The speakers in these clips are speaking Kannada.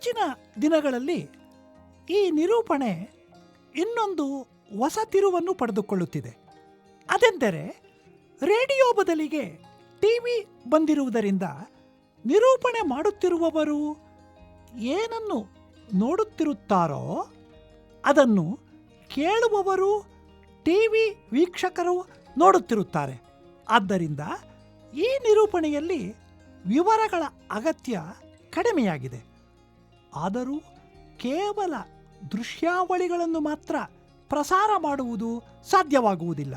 ಇತ್ತೀಚಿನ ದಿನಗಳಲ್ಲಿ ಈ ನಿರೂಪಣೆ ಇನ್ನೊಂದು ಹೊಸ ತಿರುವನ್ನು ಪಡೆದುಕೊಳ್ಳುತ್ತಿದೆ. ಅದೆಂದರೆ ರೇಡಿಯೋ ಬದಲಿಗೆ ಟಿವಿ ಬಂದಿರುವುದರಿಂದ ನಿರೂಪಣೆ ಮಾಡುತ್ತಿರುವವರು ಏನನ್ನು ನೋಡುತ್ತಿರುತ್ತಾರೋ ಅದನ್ನು ಕೇಳುವವರು ಟಿ ವಿ ವೀಕ್ಷಕರು ನೋಡುತ್ತಿರುತ್ತಾರೆ. ಆದ್ದರಿಂದ ಈ ನಿರೂಪಣೆಯಲ್ಲಿ ವಿವರಗಳ ಅಗತ್ಯ ಕಡಿಮೆಯಾಗಿದೆ. ಆದರೂ ಕೇವಲ ದೃಶ್ಯಾವಳಿಗಳನ್ನು ಮಾತ್ರ ಪ್ರಸಾರ ಮಾಡುವುದು ಸಾಧ್ಯವಾಗುವುದಿಲ್ಲ.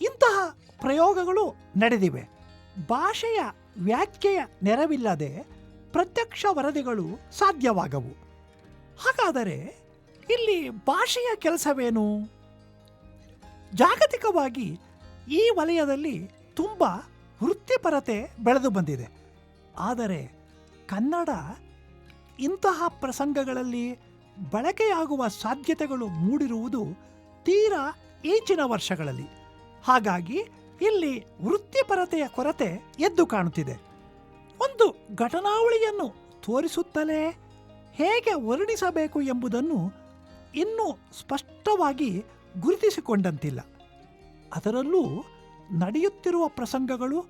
ಇಂತಹ ಪ್ರಯೋಗಗಳು ನಡೆದಿವೆ. ಭಾಷೆಯ ವ್ಯಾಖ್ಯೆಯ ನೆರವಿಲ್ಲದೆ ಪ್ರತ್ಯಕ್ಷ ವರದಿಗಳು ಸಾಧ್ಯವಾಗವು. ಹಾಗಾದರೆ ಇಲ್ಲಿ ಭಾಷೆಯ ಕೆಲಸವೇನು? ಜಾಗತಿಕವಾಗಿ ಈ ವಲಯದಲ್ಲಿ ತುಂಬ ವೃತ್ತಿಪರತೆ ಬೆಳೆದು ಬಂದಿದೆ. ಆದರೆ ಕನ್ನಡ ಇಂತಹ ಪ್ರಸಂಗಗಳಲ್ಲಿ ಬಳಕೆಯಾಗುವ ಸಾಧ್ಯತೆಗಳು ಮೂಡಿರುವುದು ತೀರಾ ಈಚಿನ ವರ್ಷಗಳಲ್ಲಿ. ಹಾಗಾಗಿ ಇಲ್ಲಿ ವೃತ್ತಿಪರತೆಯ ಕೊರತೆ ಎದ್ದು ಕಾಣುತ್ತಿದೆ. ಒಂದು ಘಟನಾವಳಿಯನ್ನು ತೋರಿಸುತ್ತಲೇ ಹೇಗೆ ವರ್ಣಿಸಬೇಕು ಎಂಬುದನ್ನು ಇನ್ನೂ ಸ್ಪಷ್ಟವಾಗಿ ಗುರುತಿಸಿಕೊಂಡಂತಿಲ್ಲ. ಅದರಲ್ಲೂ ನಡೆಯುತ್ತಿರುವ ಪ್ರಸಂಗಗಳು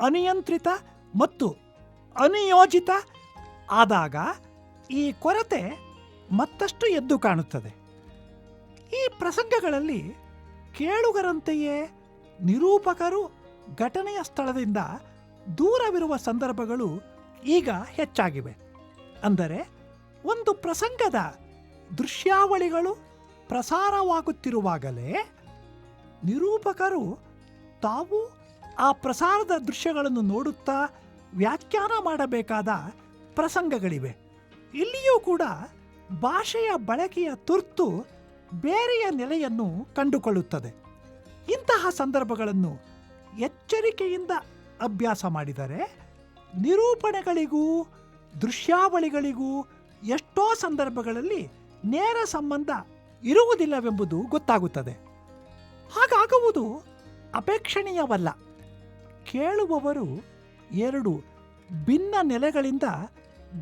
ಅನಿಯಂತ್ರಿತ ಮತ್ತು ಅನಿಯೋಜಿತ ಆದಾಗ ಈ ಕೊರತೆ ಮತ್ತಷ್ಟು ಎದ್ದು ಕಾಣುತ್ತದೆ. ಈ ಪ್ರಸಂಗಗಳಲ್ಲಿ ಕೇಳುಗರಂತೆಯೇ ನಿರೂಪಕರು ಘಟನೆಯ ಸ್ಥಳದಿಂದ ದೂರವಿರುವ ಸಂದರ್ಭಗಳು ಈಗ ಹೆಚ್ಚಾಗಿವೆ. ಅಂದರೆ ಒಂದು ಪ್ರಸಂಗದ ದೃಶ್ಯಾವಳಿಗಳು ಪ್ರಸಾರವಾಗುತ್ತಿರುವಾಗಲೇ ನಿರೂಪಕರು ತಾವು ಆ ಪ್ರಸಾರದ ದೃಶ್ಯಗಳನ್ನು ನೋಡುತ್ತಾ ವ್ಯಾಖ್ಯಾನ ಮಾಡಬೇಕಾದ ಪ್ರಸಂಗಗಳಿವೆ. ಇಲ್ಲಿಯೂ ಕೂಡ ಭಾಷೆಯ ಬಳಕೆಯ ತುರ್ತು ಬೇರೆಯ ನೆಲೆಯನ್ನು ಕಂಡುಕೊಳ್ಳುತ್ತದೆ. ಇಂತಹ ಸಂದರ್ಭಗಳನ್ನು ಎಚ್ಚರಿಕೆಯಿಂದ ಅಭ್ಯಾಸ ಮಾಡಿದರೆ ನಿರೂಪಣೆಗಳಿಗೂ ದೃಶ್ಯಾವಳಿಗಳಿಗೂ ಎಷ್ಟೋ ಸಂದರ್ಭಗಳಲ್ಲಿ ನೇರ ಸಂಬಂಧ ಇರುವುದಿಲ್ಲವೆಂಬುದು ಗೊತ್ತಾಗುತ್ತದೆ. ಹಾಗಾಗುವುದು ಅಪೇಕ್ಷಣೀಯವಲ್ಲ. ಕೇಳುವವರು ಎರಡು ಭಿನ್ನ ನೆಲೆಗಳಿಂದ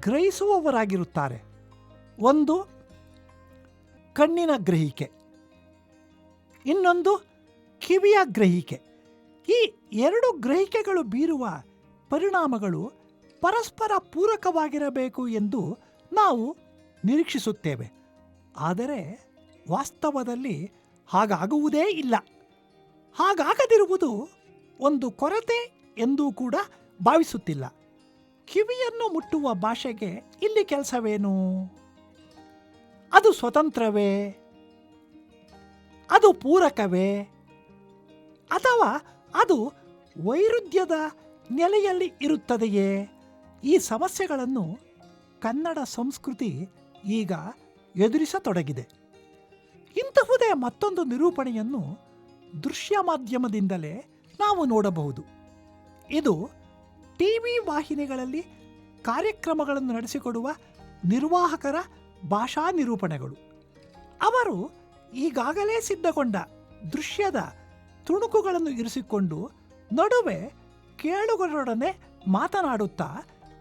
ಗ್ರಹಿಸುವವರಾಗಿರುತ್ತಾರೆ. ಒಂದು, ಕಣ್ಣಿನ ಗ್ರಹಿಕೆ. ಇನ್ನೊಂದು, ಕಿವಿಯ ಗ್ರಹಿಕೆ. ಈ ಎರಡು ಗ್ರಹಿಕೆಗಳು ಬೀರುವ ಪರಿಣಾಮಗಳು ಪರಸ್ಪರ ಪೂರಕವಾಗಿರಬೇಕು ಎಂದು ನಾವು ನಿರೀಕ್ಷಿಸುತ್ತೇವೆ. ಆದರೆ ವಾಸ್ತವದಲ್ಲಿ ಹಾಗಾಗುವುದೇ ಇಲ್ಲ. ಹಾಗಾಗದಿರುವುದು ಒಂದು ಕೊರತೆ ಎಂದೂ ಕೂಡ ಭಾವಿಸುತ್ತಿಲ್ಲ. ಕಿವಿಯನ್ನು ಮುಟ್ಟುವ ಭಾಷೆಗೆ ಇಲ್ಲಿ ಕೆಲಸವೇನು? ಅದು ಸ್ವತಂತ್ರವೇ? ಅದು ಪೂರಕವೇ? ಅಥವಾ ಅದು ವೈರುಧ್ಯದ ನೆಲೆಯಲ್ಲಿ ಇರುತ್ತದೆಯೇ? ಈ ಸಮಸ್ಯೆಗಳನ್ನು ಕನ್ನಡ ಸಂಸ್ಕೃತಿ ಈಗ ಎದುರಿಸತೊಡಗಿದೆ. ಇಂತಹುದೇ ಮತ್ತೊಂದು ನಿರೂಪಣೆಯನ್ನು ದೃಶ್ಯ ಮಾಧ್ಯಮದಿಂದಲೇ ನಾವು ನೋಡಬಹುದು. ಇದು ಟಿವಿ ವಾಹಿನಿಗಳಲ್ಲಿ ಕಾರ್ಯಕ್ರಮಗಳನ್ನು ನಡೆಸಿಕೊಡುವ ನಿರ್ವಾಹಕರ ಭಾಷಾ ನಿರೂಪಣೆಗಳು. ಅವರು ಈಗಾಗಲೇ ಸಿದ್ಧಗೊಂಡ ದೃಶ್ಯದ ತುಣುಕುಗಳನ್ನು ಇರಿಸಿಕೊಂಡು ನಡುವೆ ಕೇಳುಗರೊಡನೆ ಮಾತನಾಡುತ್ತಾ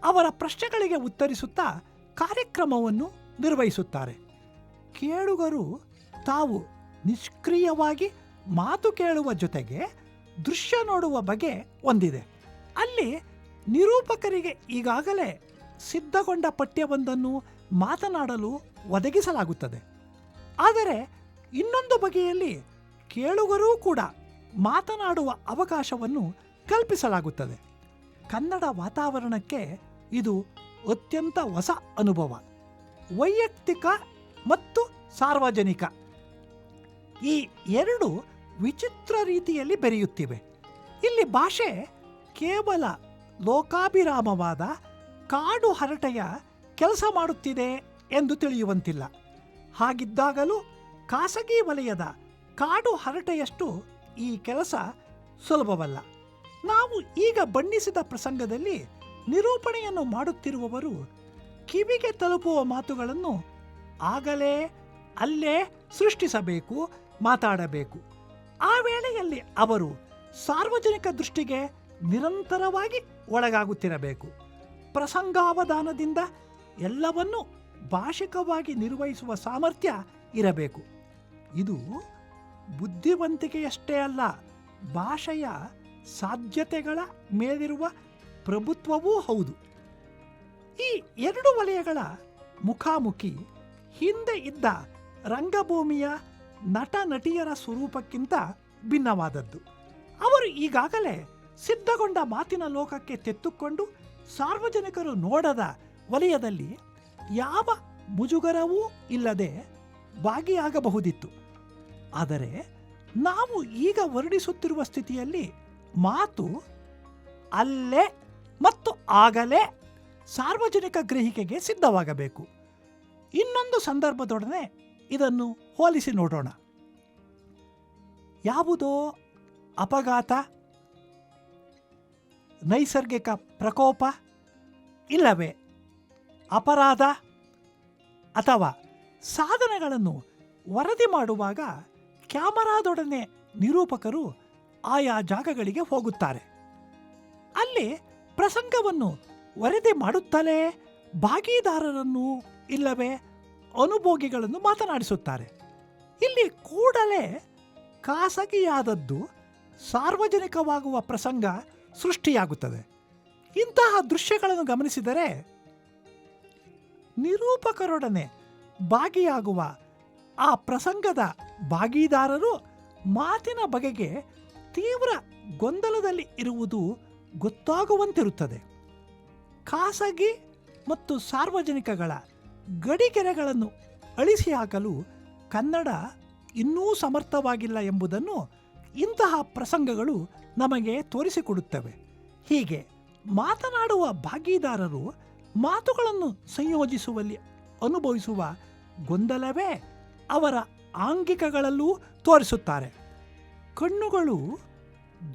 ಅವರ ಪ್ರಶ್ನೆಗಳಿಗೆ ಉತ್ತರಿಸುತ್ತಾ ಕಾರ್ಯಕ್ರಮವನ್ನು ನಿರ್ವಹಿಸುತ್ತಾರೆ. ಕೇಳುಗರು ತಾವು ನಿಷ್ಕ್ರಿಯವಾಗಿ ಮಾತು ಕೇಳುವ ಜೊತೆಗೆ ದೃಶ್ಯ ನೋಡುವ ಬಗೆ ಒಂದಿದೆ ಅಲ್ಲಿ ನಿರೂಪಕರಿಗೆ ಈಗಾಗಲೇ ಸಿದ್ಧಗೊಂಡ ಪಠ್ಯವೊಂದನ್ನು ಮಾತನಾಡಲು ಒದಗಿಸಲಾಗುತ್ತದೆ. ಆದರೆ ಇನ್ನೊಂದು ಬಗೆಯಲ್ಲಿ ಕೇಳುಗರೂ ಕೂಡ ಮಾತನಾಡುವ ಅವಕಾಶವನ್ನು ಕಲ್ಪಿಸಲಾಗುತ್ತದೆ. ಕನ್ನಡ ವಾತಾವರಣಕ್ಕೆ ಇದು ಅತ್ಯಂತ ಹೊಸ ಅನುಭವ. ವೈಯಕ್ತಿಕ ಮತ್ತು ಸಾರ್ವಜನಿಕ. ಈ ಎರಡು ವಿಚಿತ್ರ ರೀತಿಯಲ್ಲಿ ಬೆರೆಯುತ್ತಿವೆ. ಇಲ್ಲಿ ಭಾಷೆ ಕೇವಲ ಲೋಕಾಭಿರಾಮವಾದ ಕಾಡು ಹರಟೆಯ ಕೆಲಸ ಮಾಡುತ್ತಿದೆ ಎಂದು ತಿಳಿಯುವಂತಿಲ್ಲ. ಹಾಗಿದ್ದಾಗಲೂ ಖಾಸಗಿ ವಲಯದ ಕಾಡು ಹರಟೆಯಷ್ಟು ಈ ಕೆಲಸ ಸುಲಭವಲ್ಲ. ನಾವು ಈಗ ಬಣ್ಣಿಸಿದ ಪ್ರಸಂಗದಲ್ಲಿ ನಿರೂಪಣೆಯನ್ನು ಮಾಡುತ್ತಿರುವವರು ಕಿವಿಗೆ ತಲುಪುವ ಮಾತುಗಳನ್ನು ಆಗಲೇ ಅಲ್ಲೇ ಸೃಷ್ಟಿಸಬೇಕು, ಮಾತಾಡಬೇಕು. ಆ ವೇಳೆಯಲ್ಲಿ ಅವರು ಸಾರ್ವಜನಿಕ ದೃಷ್ಟಿಗೆ ನಿರಂತರವಾಗಿ ಒಳಗಾಗುತ್ತಿರಬೇಕು. ಪ್ರಸಂಗಾವಧಾನದಿಂದ ಎಲ್ಲವನ್ನೂ ಭಾಷಿಕವಾಗಿ ನಿರ್ವಹಿಸುವ ಸಾಮರ್ಥ್ಯ ಇರಬೇಕು. ಇದು ಬುದ್ಧಿವಂತಿಕೆಯಷ್ಟೇ ಅಲ್ಲ, ಭಾಷೆಯ ಸಾಧ್ಯತೆಗಳ ಮೇಲಿರುವ ಪ್ರಭುತ್ವವೂ ಹೌದು. ಈ ಎರಡು ವಲಯಗಳ ಮುಖಾಮುಖಿ ಹಿಂದೆ ಇದ್ದ ರಂಗಭೂಮಿಯ ನಟ ನಟಿಯರ ಸ್ವರೂಪಕ್ಕಿಂತ ಭಿನ್ನವಾದದ್ದು. ಅವರು ಈಗಾಗಲೇ ಸಿದ್ಧಗೊಂಡ ಮಾತಿನ ಲೋಕಕ್ಕೆ ತೆತ್ತುಕೊಂಡು ಸಾರ್ವಜನಿಕರು ನೋಡದ ವಲಯದಲ್ಲಿ ಯಾವ ಮುಜುಗರವೂ ಇಲ್ಲದೆ ಭಾಗಿಯಾಗಬಹುದಿತ್ತು. ಆದರೆ ನಾವು ಈಗ ವರ್ಣಿಸುತ್ತಿರುವ ಸ್ಥಿತಿಯಲ್ಲಿ ಮಾತು ಅಲ್ಲೇ ಮತ್ತು ಆಗಲೇ ಸಾರ್ವಜನಿಕ ಗ್ರಹಿಕೆಗೆ ಸಿದ್ಧವಾಗಬೇಕು. ಇನ್ನೊಂದು ಸಂದರ್ಭದೊಡನೆ ಇದನ್ನು ಹೋಲಿಸಿ ನೋಡೋಣ. ಯಾವುದೋ ಅಪಘಾತ ನೈಸರ್ಗಿಕ ಪ್ರಕೋಪ ಇಲ್ಲವೇ? ಅಪರಾಧ ಅಥವಾ ಸಾಧನೆಗಳನ್ನು ವರದಿ ಮಾಡುವಾಗ ಕ್ಯಾಮರಾದೊಡನೆ ನಿರೂಪಕರು ಆಯಾ ಜಾಗಗಳಿಗೆ ಹೋಗುತ್ತಾರೆ. ಅಲ್ಲಿ ಪ್ರಸಂಗವನ್ನು ವರದಿ ಮಾಡುತ್ತಲೇ ಭಾಗಿದಾರರನ್ನು ಇಲ್ಲವೇ ಅನುಭೋಗಿಗಳನ್ನು ಮಾತನಾಡಿಸುತ್ತಾರೆ. ಇಲ್ಲಿ ಕೂಡಲೇ ಖಾಸಗಿಯಾದದ್ದು ಸಾರ್ವಜನಿಕವಾಗುವ ಪ್ರಸಂಗ ಸೃಷ್ಟಿಯಾಗುತ್ತದೆ. ಇಂತಹ ದೃಶ್ಯಗಳನ್ನು ಗಮನಿಸಿದರೆ ನಿರೂಪಕರೊಡನೆ ಭಾಗಿಯಾಗುವ ಆ ಪ್ರಸಂಗದ ಭಾಗಿದಾರರು ಮಾತಿನ ಬಗೆಗೆ ತೀವ್ರ ಗೊಂದಲದಲ್ಲಿ ಇರುವುದು ಗೊತ್ತಾಗುವಂತಿರುತ್ತದೆ. ಖಾಸಗಿ ಮತ್ತು ಸಾರ್ವಜನಿಕಗಳ ಗಡಿಗೆರೆಗಳನ್ನು ಅಳಿಸಿ ಹಾಕಲು ಕನ್ನಡ ಇನ್ನೂ ಸಮರ್ಥವಾಗಿಲ್ಲ ಎಂಬುದನ್ನು ಇಂತಹ ಪ್ರಸಂಗಗಳು ನಮಗೆ ತೋರಿಸಿಕೊಡುತ್ತವೆ. ಹೀಗೆ ಮಾತನಾಡುವ ಭಾಗಿದಾರರು ಮಾತುಗಳನ್ನು ಸಂಯೋಜಿಸುವಲ್ಲಿ ಅನುಭವಿಸುವ ಗೊಂದಲವೇ ಅವರ ಆಂಗಿಕಗಳಲ್ಲೂ ತೋರಿಸುತ್ತಾರೆ. ಕಣ್ಣುಗಳು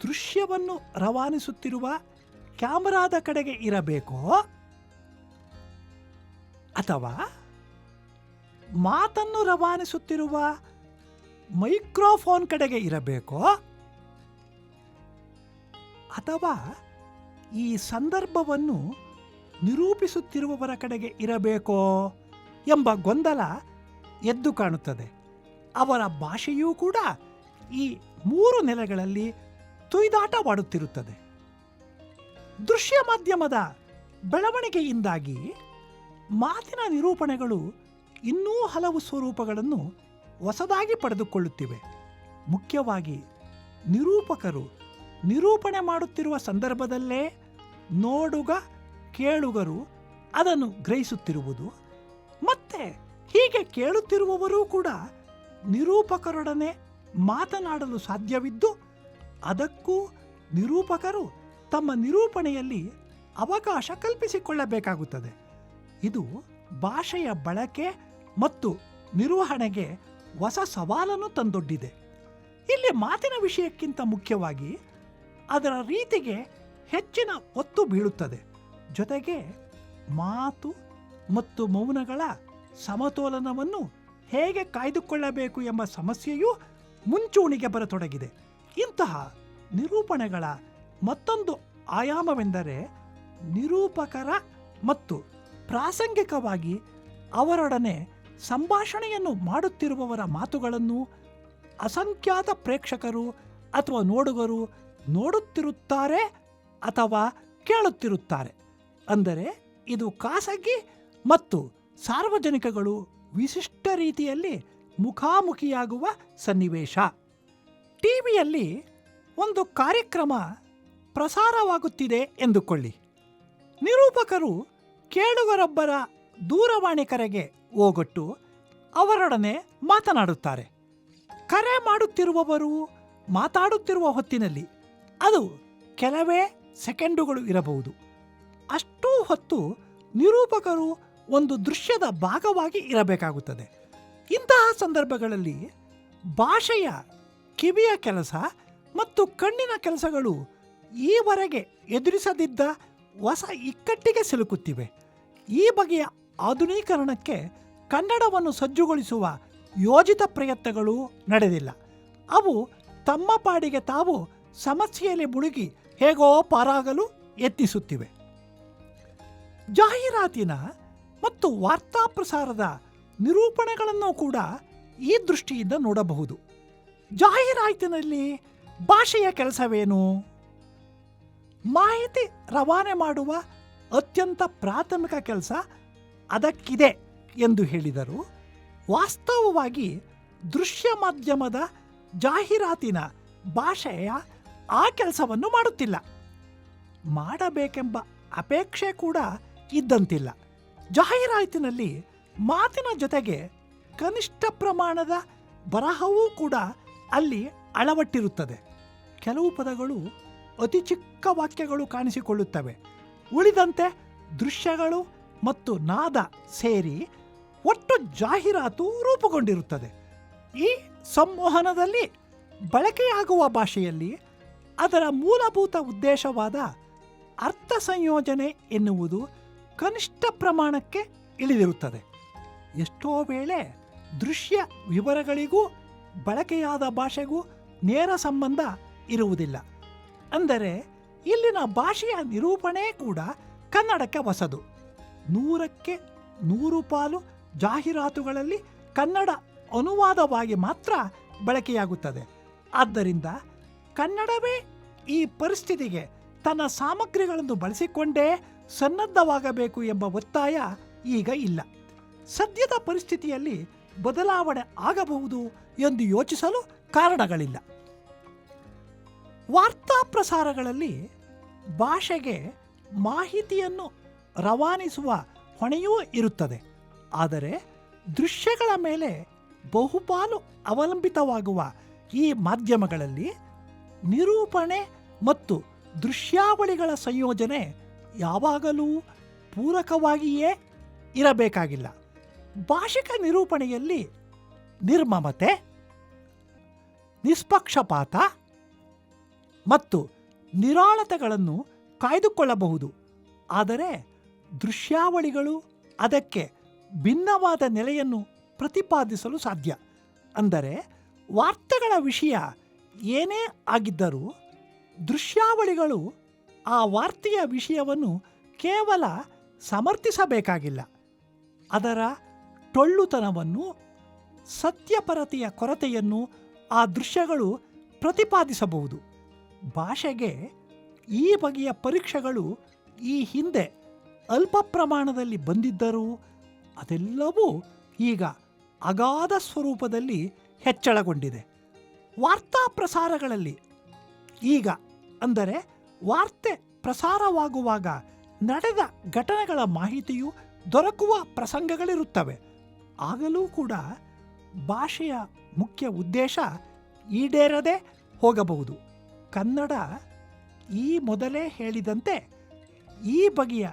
ದೃಶ್ಯವನ್ನು ರವಾನಿಸುತ್ತಿರುವ ಕ್ಯಾಮರಾದ ಕಡೆಗೆ ಇರಬೇಕೋ? ಅಥವಾ ಮಾತನ್ನು ರವಾನಿಸುತ್ತಿರುವ ಮೈಕ್ರೋಫೋನ್ ಕಡೆಗೆ ಇರಬೇಕೋ? ಅಥವಾ ಈ ಸಂದರ್ಭವನ್ನು ನಿರೂಪಿಸುತ್ತಿರುವವರ ಕಡೆಗೆ ಇರಬೇಕೋ ಎಂಬ ಗೊಂದಲ ಎದ್ದು ಕಾಣುತ್ತದೆ. ಅವರ ಭಾಷೆಯೂ ಕೂಡ ಈ ಮೂರು ನೆಲೆಗಳಲ್ಲಿ ತುಯ್ದಾಟವಾಡುತ್ತಿರುತ್ತದೆ. ದೃಶ್ಯ ಮಾಧ್ಯಮದ ಬೆಳವಣಿಗೆಯಿಂದಾಗಿ ಮಾತಿನ ನಿರೂಪಣೆಗಳು ಇನ್ನೂ ಹಲವು ಸ್ವರೂಪಗಳನ್ನು ಹೊಸದಾಗಿ ಪಡೆದುಕೊಳ್ಳುತ್ತಿವೆ. ಮುಖ್ಯವಾಗಿ ನಿರೂಪಕರು ನಿರೂಪಣೆ ಮಾಡುತ್ತಿರುವ ಸಂದರ್ಭದಲ್ಲೇ ನೋಡುಗ ಕೇಳುಗರು ಅದನ್ನು ಗ್ರಹಿಸುತ್ತಿರುವುದು. ಮತ್ತೆ ಹೀಗೆ ಕೇಳುತ್ತಿರುವವರೂ ಕೂಡ ನಿರೂಪಕರೊಡನೆ ಮಾತನಾಡಲು ಸಾಧ್ಯವಿದ್ದು, ಅದಕ್ಕೂ ನಿರೂಪಕರು ತಮ್ಮ ನಿರೂಪಣೆಯಲ್ಲಿ ಅವಕಾಶ ಕಲ್ಪಿಸಿಕೊಳ್ಳಬೇಕಾಗುತ್ತದೆ. ಇದು ಭಾಷೆಯ ಬಳಕೆ ಮತ್ತು ನಿರ್ವಹಣೆಗೆ ಹೊಸ ಸವಾಲನ್ನು ತಂದೊಡ್ಡಿದೆ. ಇಲ್ಲಿ ಮಾತಿನ ವಿಷಯಕ್ಕಿಂತ ಮುಖ್ಯವಾಗಿ ಅದರ ರೀತಿಗೆ ಹೆಚ್ಚಿನ ಒತ್ತು ಬೀಳುತ್ತದೆ. ಜೊತೆಗೆ ಮಾತು ಮತ್ತು ಮೌನಗಳ ಸಮತೋಲನವನ್ನು ಹೇಗೆ ಕಾಯ್ದುಕೊಳ್ಳಬೇಕು ಎಂಬ ಸಮಸ್ಯೆಯೂ ಮುಂಚೂಣಿಗೆ ಬರತೊಡಗಿದೆ. ಇಂತಹ ನಿರೂಪಣೆಗಳ ಮತ್ತೊಂದು ಆಯಾಮವೆಂದರೆ ನಿರೂಪಕರ ಮತ್ತು ಪ್ರಾಸಂಗಿಕವಾಗಿ ಅವರೊಡನೆ ಸಂಭಾಷಣೆಯನ್ನು ಮಾಡುತ್ತಿರುವವರ ಮಾತುಗಳನ್ನು ಅಸಂಖ್ಯಾತ ಪ್ರೇಕ್ಷಕರು ಅಥವಾ ನೋಡುಗರು ನೋಡುತ್ತಿರುತ್ತಾರೆ ಅಥವಾ ಕೇಳುತ್ತಿರುತ್ತಾರೆ. ಅಂದರೆ ಇದು ಖಾಸಗಿ ಮತ್ತು ಸಾರ್ವಜನಿಕಗಳು ವಿಶಿಷ್ಟ ರೀತಿಯಲ್ಲಿ ಮುಖಾಮುಖಿಯಾಗುವ ಸನ್ನಿವೇಶ. ಟಿವಿಯಲ್ಲಿ ಒಂದು ಕಾರ್ಯಕ್ರಮ ಪ್ರಸಾರವಾಗುತ್ತಿದೆ ಎಂದುಕೊಳ್ಳಿ. ನಿರೂಪಕರು ಕೇಳುಗರೊಬ್ಬರ ದೂರವಾಣಿ ಕರೆಗೆ ಹೋಗೊಟ್ಟು ಅವರೊಡನೆ ಮಾತನಾಡುತ್ತಾರೆ. ಕರೆ ಮಾಡುತ್ತಿರುವವರು ಮಾತಾಡುತ್ತಿರುವ ಹೊತ್ತಿನಲ್ಲಿ ಅದು ಕೆಲವೇ ಸೆಕೆಂಡುಗಳು ಇರಬಹುದು. ಅಷ್ಟೂ ಹೊತ್ತು ನಿರೂಪಕರು ಒಂದು ದೃಶ್ಯದ ಭಾಗವಾಗಿ ಇರಬೇಕಾಗುತ್ತದೆ. ಇಂತಹ ಸಂದರ್ಭಗಳಲ್ಲಿ ಭಾಷೆಯ ಕಿವಿಯ ಕೆಲಸ ಮತ್ತು ಕಣ್ಣಿನ ಕೆಲಸಗಳು ಈವರೆಗೆ ಎದುರಿಸದಿದ್ದ ಹೊಸ ಇಕ್ಕಟ್ಟಿಗೆ ಸಿಲುಕುತ್ತಿವೆ. ಈ ಬಗೆಯ ಆಧುನೀಕರಣಕ್ಕೆ ಕನ್ನಡವನ್ನು ಸಜ್ಜುಗೊಳಿಸುವ ಯೋಜಿತ ಪ್ರಯತ್ನಗಳು ನಡೆದಿಲ್ಲ. ಅವು ತಮ್ಮ ಪಾಡಿಗೆ ತಾವು ಸಮಸ್ಯೆಯಲ್ಲಿ ಮುಳುಗಿ ಹೇಗೋ ಪಾರಾಗಲು ಯತ್ನಿಸುತ್ತಿವೆ. ಜಾಹೀರಾತಿನ ಮತ್ತು ವಾರ್ತಾ ಪ್ರಸಾರದ ನಿರೂಪಣೆಗಳನ್ನು ಕೂಡ ಈ ದೃಷ್ಟಿಯಿಂದ ನೋಡಬಹುದು. ಜಾಹೀರಾತಿನಲ್ಲಿ ಭಾಷೆಯ ಕೆಲಸವೇನು? ಮಾಹಿತಿ ರವಾನೆ ಮಾಡುವ ಅತ್ಯಂತ ಪ್ರಾಥಮಿಕ ಕೆಲಸ ಅದಕ್ಕಿದೆ ಎಂದು ಹೇಳಿದರು. ವಾಸ್ತವವಾಗಿ ದೃಶ್ಯ ಮಾಧ್ಯಮದ ಜಾಹೀರಾತಿನ ಭಾಷೆಯ ಆ ಕೆಲಸವನ್ನು ಮಾಡುತ್ತಿಲ್ಲ. ಮಾಡಬೇಕೆಂಬ ಅಪೇಕ್ಷೆ ಕೂಡ ಇದ್ದಂತಿಲ್ಲ. ಜಾಹೀರಾತಿನಲ್ಲಿ ಮಾತಿನ ಜೊತೆಗೆ ಕನಿಷ್ಠ ಪ್ರಮಾಣದ ಬರಹವೂ ಕೂಡ ಅಲ್ಲಿ ಅಳವಟ್ಟಿರುತ್ತದೆ. ಕೆಲವು ಪದಗಳು ಅತಿ ಚಿಕ್ಕ ವಾಕ್ಯಗಳು ಕಾಣಿಸಿಕೊಳ್ಳುತ್ತವೆ. ಉಳಿದಂತೆ ದೃಶ್ಯಗಳು ಮತ್ತು ನಾದ ಸೇರಿ ಒಟ್ಟು ಜಾಹೀರಾತು ರೂಪುಗೊಂಡಿರುತ್ತದೆ. ಈ ಸಂವಹನದಲ್ಲಿ ಬಳಕೆಯಾಗುವ ಭಾಷೆಯಲ್ಲಿ ಅದರ ಮೂಲಭೂತ ಉದ್ದೇಶವಾದ ಅರ್ಥ ಸಂಯೋಜನೆ ಎನ್ನುವುದು ಕನಿಷ್ಠ ಪ್ರಮಾಣಕ್ಕೆ ಇಳಿದಿರುತ್ತದೆ. ಎಷ್ಟೋ ವೇಳೆ ದೃಶ್ಯ ವಿವರಗಳಿಗೂ ಬಳಕೆಯಾದ ಭಾಷೆಗೂ ನೇರ ಸಂಬಂಧ ಇರುವುದಿಲ್ಲ. ಅಂದರೆ ಇಲ್ಲಿನ ಭಾಷೆಯ ನಿರೂಪಣೆ ಕೂಡ ಕನ್ನಡಕ್ಕೆ ಹೊಸದು. ನೂರಕ್ಕೆ ನೂರು ಪಾಲು ಜಾಹೀರಾತುಗಳಲ್ಲಿ ಕನ್ನಡ ಅನುವಾದವಾಗಿ ಮಾತ್ರ ಬಳಕೆಯಾಗುತ್ತದೆ. ಆದ್ದರಿಂದ ಕನ್ನಡವೇ ಈ ಪರಿಸ್ಥಿತಿಗೆ ತನ್ನ ಸಾಮಗ್ರಿಗಳನ್ನು ಬಳಸಿಕೊಂಡೇ ಸನ್ನದ್ಧವಾಗಬೇಕು ಎಂಬ ಒತ್ತಾಯ ಈಗ ಇಲ್ಲ. ಸದ್ಯದ ಪರಿಸ್ಥಿತಿಯಲ್ಲಿ ಬದಲಾವಣೆ ಆಗಬಹುದು ಎಂದು ಯೋಚಿಸಲು ಕಾರಣಗಳಿಲ್ಲ. ವಾರ್ತಾ ಪ್ರಸಾರಗಳಲ್ಲಿ ಭಾಷೆಗೆ ಮಾಹಿತಿಯನ್ನು ರವಾನಿಸುವ ಹೊಣೆಯೂ ಇರುತ್ತದೆ. ಆದರೆ ದೃಶ್ಯಗಳ ಮೇಲೆ ಬಹುಪಾಲು ಅವಲಂಬಿತವಾಗುವ ಈ ಮಾಧ್ಯಮಗಳಲ್ಲಿ ನಿರೂಪಣೆ ಮತ್ತು ದೃಶ್ಯಾವಳಿಗಳ ಸಂಯೋಜನೆ ಯಾವಾಗಲೂ ಪೂರಕವಾಗಿಯೇ ಇರಬೇಕಾಗಿಲ್ಲ. ಭಾಷಿಕ ನಿರೂಪಣೆಯಲ್ಲಿ ನಿರ್ಮಮತೆ, ನಿಷ್ಪಕ್ಷಪಾತ ಮತ್ತು ನಿರಾಳತೆಗಳನ್ನು ಕಾಯ್ದುಕೊಳ್ಳಬಹುದು. ಆದರೆ ದೃಶ್ಯಾವಳಿಗಳು ಅದಕ್ಕೆ ಭಿನ್ನವಾದ ನೆಲೆಯನ್ನು ಪ್ರತಿಪಾದಿಸಲು ಸಾಧ್ಯ. ಅಂದರೆ ವಾರ್ತೆಗಳ ವಿಷಯ ಏನೇ ಆಗಿದ್ದರೂ ದೃಶ್ಯಾವಳಿಗಳು ಆ ವಾರ್ತೆಯ ವಿಷಯವನ್ನು ಕೇವಲ ಸಮರ್ಥಿಸಬೇಕಾಗಿಲ್ಲ. ಅದರ ಟೊಳ್ಳುತನವನ್ನು, ಸತ್ಯಪರತೆಯ ಕೊರತೆಯನ್ನು ಆ ದೃಶ್ಯಗಳು ಪ್ರತಿಪಾದಿಸಬಹುದು. ಭಾಷೆಗೆ ಈ ಬಗೆಯ ಪರೀಕ್ಷೆಗಳು ಈ ಹಿಂದೆ ಅಲ್ಪ ಪ್ರಮಾಣದಲ್ಲಿ ಬಂದಿದ್ದರೂ ಅದೆಲ್ಲವೂ ಈಗ ಅಗಾಧ ಸ್ವರೂಪದಲ್ಲಿ ಹೆಚ್ಚಳಗೊಂಡಿದೆ. ವಾರ್ತಾ ಪ್ರಸಾರಗಳಲ್ಲಿ. ಈಗ ಅಂದರೆ ವಾರ್ತೆ ಪ್ರಸಾರವಾಗುವಾಗ ನಡೆದ ಘಟನೆಗಳ ಮಾಹಿತಿಯು ದೊರಕುವ ಪ್ರಸಂಗಗಳಿರುತ್ತವೆ. ಆಗಲೂ ಕೂಡ ಭಾಷೆಯ ಮುಖ್ಯ ಉದ್ದೇಶ ಈಡೇರದೆ ಹೋಗಬಹುದು. ಕನ್ನಡ ಈ ಮೊದಲೇ ಹೇಳಿದಂತೆ ಈ ಬಗೆಯ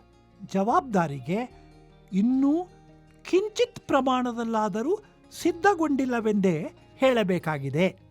ಜವಾಬ್ದಾರಿಗೆ ಇನ್ನೂ ಕಿಂಚಿತ್ ಪ್ರಮಾಣದಲ್ಲಾದರೂ ಸಿದ್ಧಗೊಂಡಿಲ್ಲವೆಂದೇ ಹೇಳಬೇಕಾಗಿದೆ.